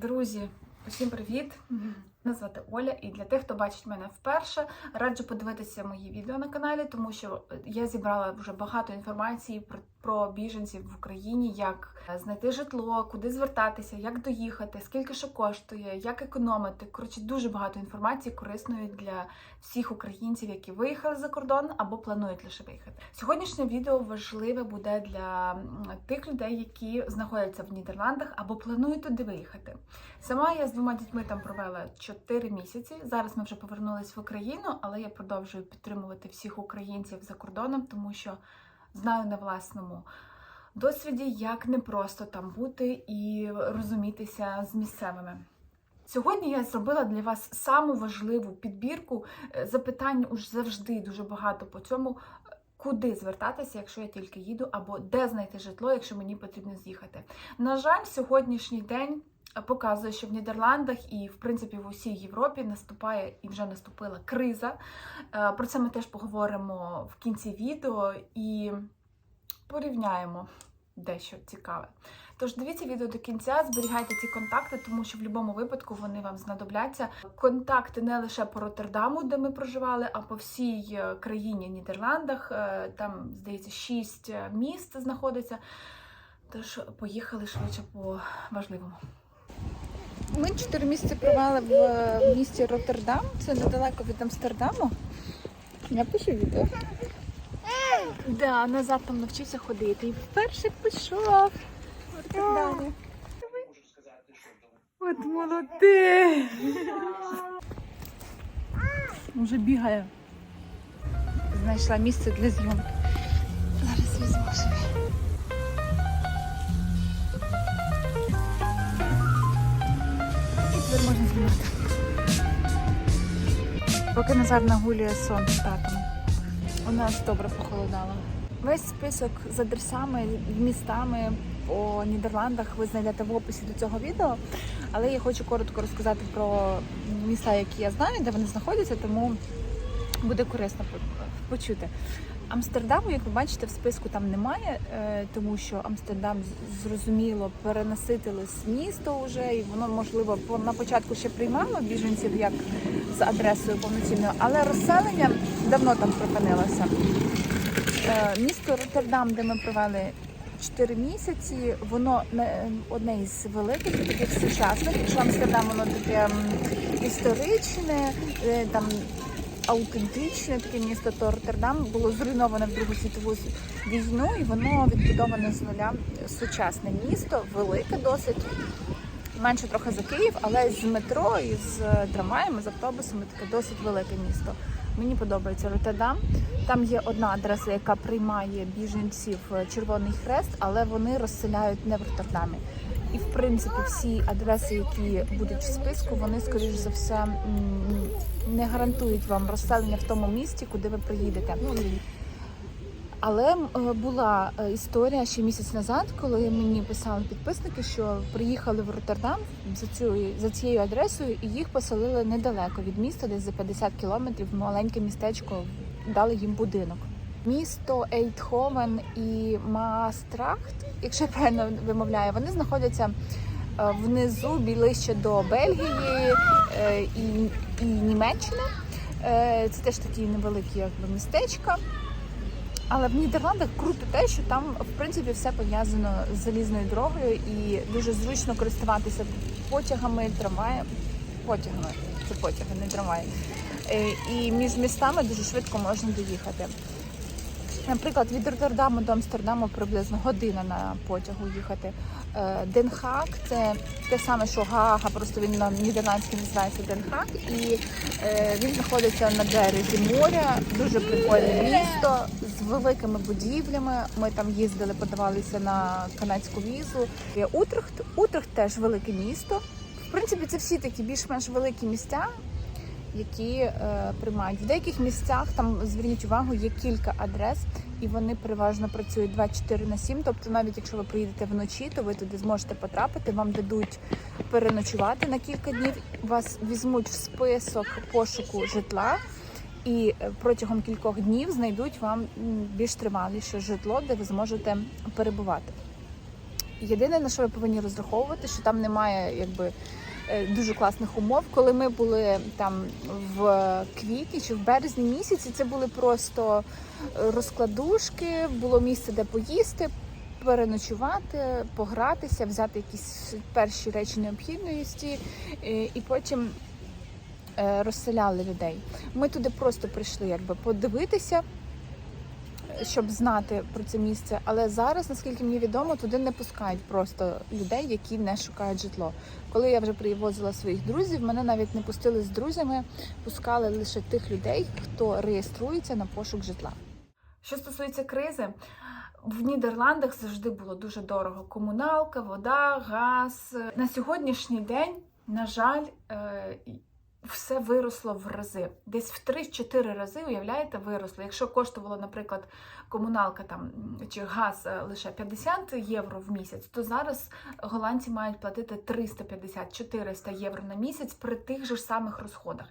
Друзі, усім привіт! Мене звати Оля, і для тих, хто бачить мене вперше, раджу подивитися мої відео на каналі, тому що я зібрала вже багато інформації про, про біженців в Україні, як знайти житло, куди звертатися, як доїхати, скільки що коштує, як економити. Коротше, дуже багато інформації корисної для всіх українців, які виїхали за кордон або планують лише виїхати. Сьогоднішнє відео важливе буде для тих людей, які знаходяться в Нідерландах або планують туди виїхати. Сама я з двома дітьми там провела 4 місяці. Зараз ми вже повернулись в Україну, але я продовжую підтримувати всіх українців за кордоном, тому що знаю на власному досвіді, як непросто там бути і розумітися з місцевими. Сьогодні я зробила для вас саму важливу підбірку Е, запитань уж завжди дуже багато по цьому. е, Куди звертатися, якщо я тільки їду, або де знайти житло, якщо мені потрібно з'їхати. На жаль, сьогоднішній день показує, що в Нідерландах і в принципі в усій Європі наступає і вже наступила криза. Е, Про це ми теж поговоримо в кінці відео і порівняємо дещо цікаве. Тож дивіться відео до кінця, зберігайте ці контакти, тому що в будь-якому випадку вони вам знадобляться. Контакти не лише по Роттердаму, де ми проживали, а по всій е, країні Нідерландах. Е, Там, здається, шість міст знаходиться. Тож поїхали швидше по важливому. Ми чотири місяці провели в е, місті Роттердам. Це недалеко від Амстердаму. Я пишу відео. Да, назад там навчився ходити. І вперше пішов в Роттердамі. От молодець. Уже бігає. Знайшла місце для зйомки. Зараз візьму собі. Тепер можна знімати. Поки Назар нагулює сон з татом. У нас добре похолодало. Весь список з адресами, містами по Нідерландах ви знайдете в описі до цього відео. Але я хочу коротко розказати про міста, які я знаю, де вони знаходяться, тому буде корисно почути. Амстердаму, як ви бачите, в списку там немає, е, тому що Амстердам зрозуміло перенаситилось місто вже, і воно можливо на початку ще приймало біженців як з адресою повноцінною, але розселення давно там припинилося. Е, Місто Роттердам, де ми провели 4 місяці, воно не одне із великих, таких сучасних. Якщо Амстердам, воно таке історичне, е, там аутентичне таке місто, то Роттердам було зруйноване в Другу світову війну, і воно відбудоване з нуля. Сучасне місто, велике досить. Менше трохи за Київ, але з метро і з е, трамваями, з автобусами таке досить велике місто. Мені подобається Роттердам. Там є одна адреса, яка приймає біженців е, Червоний Хрест, але вони розселяють не в Роттердамі. І в принципі всі адреси, які будуть в списку, вони скоріш за все не гарантують вам розселення в тому місті, куди ви приїдете. Але е, була е, історія ще місяць назад, коли мені писали підписники, що приїхали в Роттердам за цією за цією адресою, і їх поселили недалеко від міста, десь за 50 кілометрів, маленьке містечко, дали їм будинок. Місто Ейтховен і Маастрахт, якщо я правильно вимовляю, вони знаходяться е, внизу ближче до Бельгії е, і, і Німеччини. Е, Це теж такі невеликі якби, містечка. Але в Нідерландах круто те, що там в принципі все пов'язано з залізною дорогою і дуже зручно користуватися потягами, трамваєм. Потягами, це потяги, не трамваї. І між містами дуже швидко можна доїхати. Наприклад, від Роттердаму до Амстердаму приблизно година на потягу їхати. Е, Haag – це те саме, що Гаага, просто він на нідерландській називається Haag. І е, він знаходиться на березі моря. Дуже прикольне місто з великими будівлями. Ми там їздили, подавалися на канадську візу. Є Утрехт. Утрехт теж велике місто. В принципі, це всі такі більш-менш великі місця які е, приймають. В деяких місцях там зверніть увагу, є кілька адрес, і вони переважно працюють 24 на 7. Тобто, навіть якщо ви приїдете вночі, то ви туди зможете потрапити. Вам дадуть переночувати на кілька днів. Вас візьмуть в список пошуку житла. І е, протягом кількох днів знайдуть вам більш триваліше житло, де ви зможете перебувати. Єдине, на що ви повинні розраховувати, що там немає якби е, дуже класних умов. Коли ми були там в квітні чи в березні місяці, це були просто е, розкладушки, було місце, де поїсти, переночувати, погратися, взяти якісь перші речі необхідності е, і потім розселяли людей. Ми туди просто прийшли, якби подивитися. Щоб знати про це місце, але зараз, наскільки мені відомо, туди не пускають просто людей, які не шукають житло. Коли я вже привозила своїх друзів, мене навіть не пустили з друзями, пускали лише тих людей, хто реєструється на пошук житла. Що стосується кризи, в Нідерландах завжди було дуже дорого. Комуналка, вода, газ. На сьогоднішній день, на жаль, е, все виросло в рази. Десь в 3-4 рази, уявляєте, виросло. Якщо коштувало, наприклад, комуналка там чи газ е, лише 50 євро в місяць, то зараз голландці мають платити 350-400 євро на місяць при тих же ж самих розходах.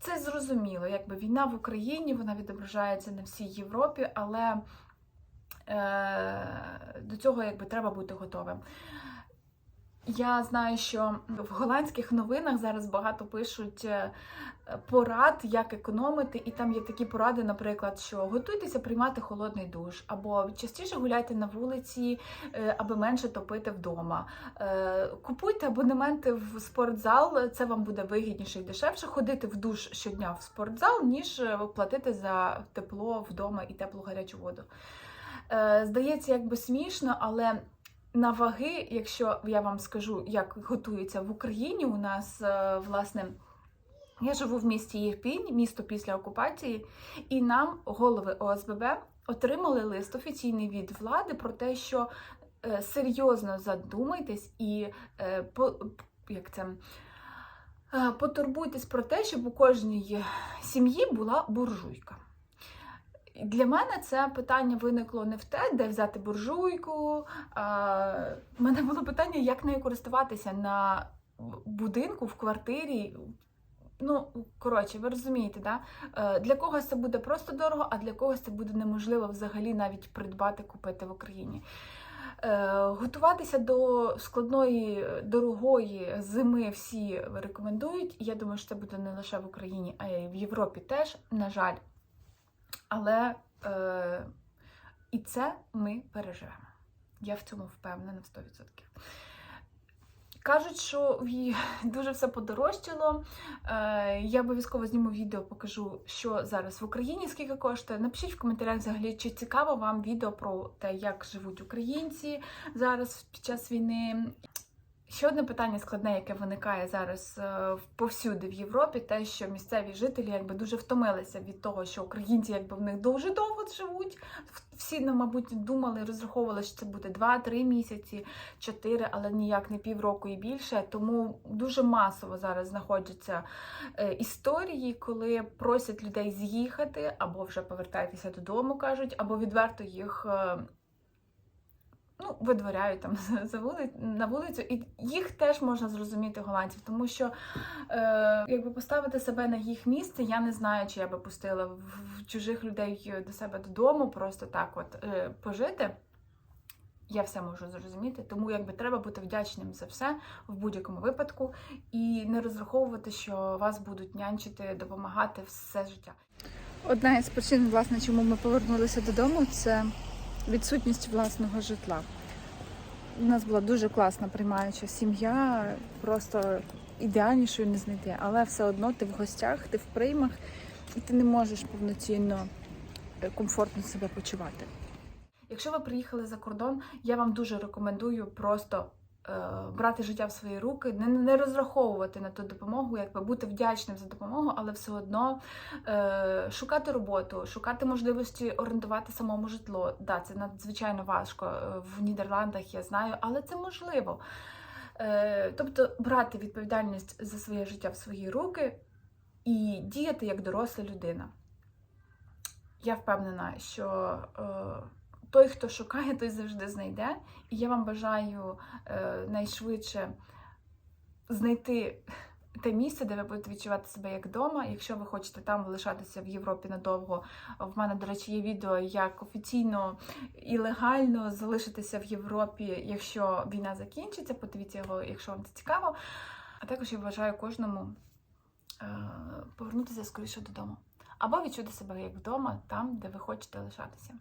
Це зрозуміло, якби війна в Україні вона відображається на всій Європі, але е, до цього якби треба бути готовим. Я знаю, що в голландських новинах зараз багато пишуть е, порад, як економити, і там є такі поради, наприклад, що готуйтеся приймати холодний душ, або частіше гуляйте на вулиці, е, аби менше топити вдома. Е, Купуйте абонементи в спортзал, це вам буде вигідніше і дешевше ходити в душ щодня в спортзал, ніж платити за тепло вдома і теплу гарячу воду. Здається, якби смішно, але на ваги, якщо я вам скажу, як готується в Україні, у нас е, власне. Я живу в місті Єрпінь, місто після окупації, і нам голови ОСББ отримали лист офіційний від влади про те, що е, серйозно задумайтесь і е, по, як це, потурбуйтесь про те, щоб у кожній сім'ї була буржуйка. Для мене це питання виникло не в те, де взяти буржуйку. В мене було питання, як нею користуватися на будинку, в квартирі. Ну, коротше, ви розумієте, да? Е, Для когось це буде просто дорого, а для когось це буде неможливо взагалі навіть придбати, купити в Україні. Е, Готуватися до складної, дорогої зими всі рекомендують. Я думаю, що це буде не лише в Україні, а й в Європі теж, на жаль. Але е, і це ми переживемо. Я в цьому впевнена на 100%. Кажуть, що дуже все подорожчало. Е, я обов'язково зніму відео, покажу, що зараз в Україні, скільки коштує. Напишіть в коментарях взагалі, чи цікаво вам відео про те, як живуть українці зараз під час війни. Ще одне питання складне, яке виникає зараз е, повсюди в Європі, те, що місцеві жителі якби дуже втомилися від того, що українці якби в них дуже довго живуть. Всі, ну, мабуть, думали, розраховували, що це буде 2-3 місяці, 4, але ніяк не півроку і більше. Тому дуже масово зараз знаходяться е, історії, коли просять людей з'їхати або вже повертайтеся додому, кажуть, або відверто їх. Е, ну, видворяють там за вули... на вулицю, і їх теж можна зрозуміти голландців, тому що е, якби поставити себе на їх місце, я не знаю, чи я би пустила в чужих людей до себе додому, просто так от е, пожити. Я все можу зрозуміти, тому якби треба бути вдячним за все в будь-якому випадку і не розраховувати, що вас будуть нянчити, допомагати все життя. Одна із причин, власне, чому ми повернулися додому, це відсутність власного житла. У нас була дуже класна приймаюча сім'я, просто ідеальнішою не знайти, але все одно ти в гостях, ти в приймах, і ти не можеш повноцінно е, комфортно себе почувати. Якщо ви приїхали за кордон, я вам дуже рекомендую просто брати життя в свої руки, не, не розраховувати на ту допомогу, якби бути вдячним за допомогу, але все одно е, шукати роботу, шукати можливості орендувати самому житло. Да, це надзвичайно важко е, в Нідерландах, я знаю, але це можливо. Е, тобто брати відповідальність за своє життя в свої руки і діяти як доросла людина. Я впевнена, що е, той, хто шукає, той завжди знайде. І я вам бажаю е, найшвидше знайти те місце, де ви будете відчувати себе як вдома. Якщо ви хочете там лишатися в Європі надовго, в мене, до речі, є відео, як офіційно і легально залишитися в Європі, якщо війна закінчиться. Подивіться його, якщо вам це цікаво. А також я бажаю кожному е, повернутися скоріше додому. Або відчути себе як вдома, там, де ви хочете лишатися.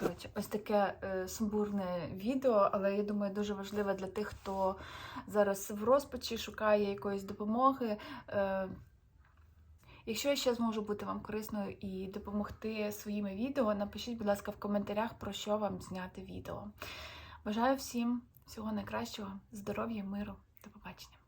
Коротше, ось таке е, сумбурне відео, але я думаю, дуже важливе для тих, хто зараз в розпачі шукає якоїсь допомоги. Е, якщо я ще зможу бути вам корисною і допомогти своїми відео, напишіть, будь ласка, в коментарях, про що вам зняти відео. Бажаю всім всього найкращого, здоров'я, миру. До побачення.